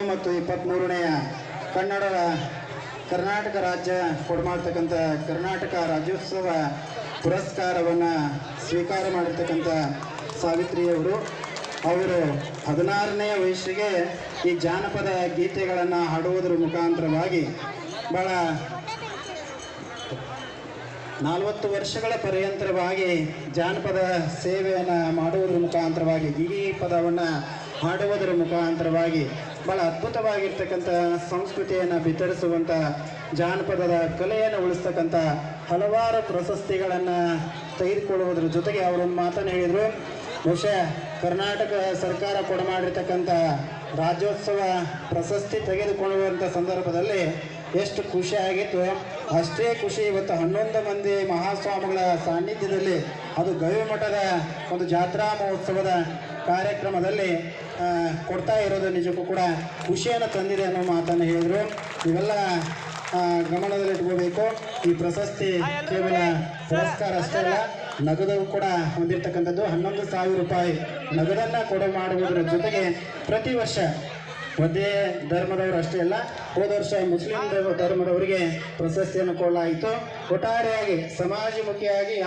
ಮತ್ತು ಇಪ್ಪತ್ತ್ಮೂರನೆಯ ಕನ್ನಡ ಕರ್ನಾಟಕ ರಾಜ್ಯ ಕೊಡ್ಮಾಡ್ತಕ್ಕಂಥ ಕರ್ನಾಟಕ ರಾಜ್ಯೋತ್ಸವ ಪುರಸ್ಕಾರವನ್ನು ಸ್ವೀಕಾರ ಮಾಡಿರ್ತಕ್ಕಂಥ ಸಾವಿತ್ರಿಯವರು ಅವರು. ಹದಿನಾರನೆಯ ವಯಸ್ಸಿಗೆ ಈ ಜಾನಪದ ಗೀತೆಗಳನ್ನು ಹಾಡುವುದರ ಮುಖಾಂತರವಾಗಿ ಭಾಳ ನಲವತ್ತು ವರ್ಷಗಳ ಪರ್ಯಂತರವಾಗಿ ಜಾನಪದ ಸೇವೆಯನ್ನು ಮಾಡುವುದರ ಮುಖಾಂತರವಾಗಿ ಗಿಗಿ ಪದವನ್ನು ಹಾಡುವುದರ ಮುಖಾಂತರವಾಗಿ ಬಹಳ ಅದ್ಭುತವಾಗಿರ್ತಕ್ಕಂಥ ಸಂಸ್ಕೃತಿಯನ್ನು ಬಿತ್ತರಿಸುವಂಥ ಜಾನಪದದ ಕಲೆಯನ್ನು ಉಳಿಸ್ತಕ್ಕಂಥ ಹಲವಾರು ಪ್ರಶಸ್ತಿಗಳನ್ನು ತೆಗೆದುಕೊಳ್ಳುವುದರ ಜೊತೆಗೆ ಅವರೊಂದು ಮಾತನ್ನು ಹೇಳಿದರು. ಬಹುಶಃ ಕರ್ನಾಟಕ ಸರ್ಕಾರ ಕೊಡಮಾಡಿರ್ತಕ್ಕಂಥ ರಾಜ್ಯೋತ್ಸವ ಪ್ರಶಸ್ತಿ ತೆಗೆದುಕೊಳ್ಳುವಂಥ ಸಂದರ್ಭದಲ್ಲಿ ಎಷ್ಟು ಖುಷಿಯಾಗಿತ್ತು ಅಷ್ಟೇ ಖುಷಿ ಇವತ್ತು ಹನ್ನೊಂದು ಮಂದಿ ಮಹಾಸ್ವಾಮಿಗಳ ಸಾನ್ನಿಧ್ಯದಲ್ಲಿ ಅದು ಗವಿಮಠದ ಒಂದು ಜಾತ್ರಾ ಮಹೋತ್ಸವದ ಕಾರ್ಯಕ್ರಮದಲ್ಲಿ ಕೊಡ್ತಾ ಇರೋದು ನಿಜಕ್ಕೂ ಕೂಡ ಖುಷಿಯನ್ನು ತಂದಿದೆ ಅನ್ನೋ ಮಾತನ್ನು ಹೇಳಿದರು. ಇವೆಲ್ಲ ಗಮನದಲ್ಲಿಟ್ಕೋಬೇಕು. ಈ ಪ್ರಶಸ್ತಿ ಕೇವಲ ಪುರಸ್ಕಾರ ಅಷ್ಟೇ ಅಲ್ಲ ನಗದು ಕೂಡ ಹೊಂದಿರತಕ್ಕಂಥದ್ದು. ಹನ್ನೊಂದು ಸಾವಿರ ರೂಪಾಯಿ ನಗದನ್ನ ಕೊಡು ಮಾಡುವುದರ ಜೊತೆಗೆ ಪ್ರತಿ ವರ್ಷ ಒಂದೇ ಧರ್ಮದವರು ಅಷ್ಟೇ ಅಲ್ಲ ಹೋದ ವರ್ಷ ಮುಸ್ಲಿಂ ಧರ್ಮ- ಧರ್ಮದವರಿಗೆ ಪ್ರಶಸ್ತಿಯನ್ನು ಕೊಡಲಾಯಿತು. ಒಟ್ಟಾರೆಯಾಗಿ ಸಮಾಜಮುಖಿಯಾಗಿ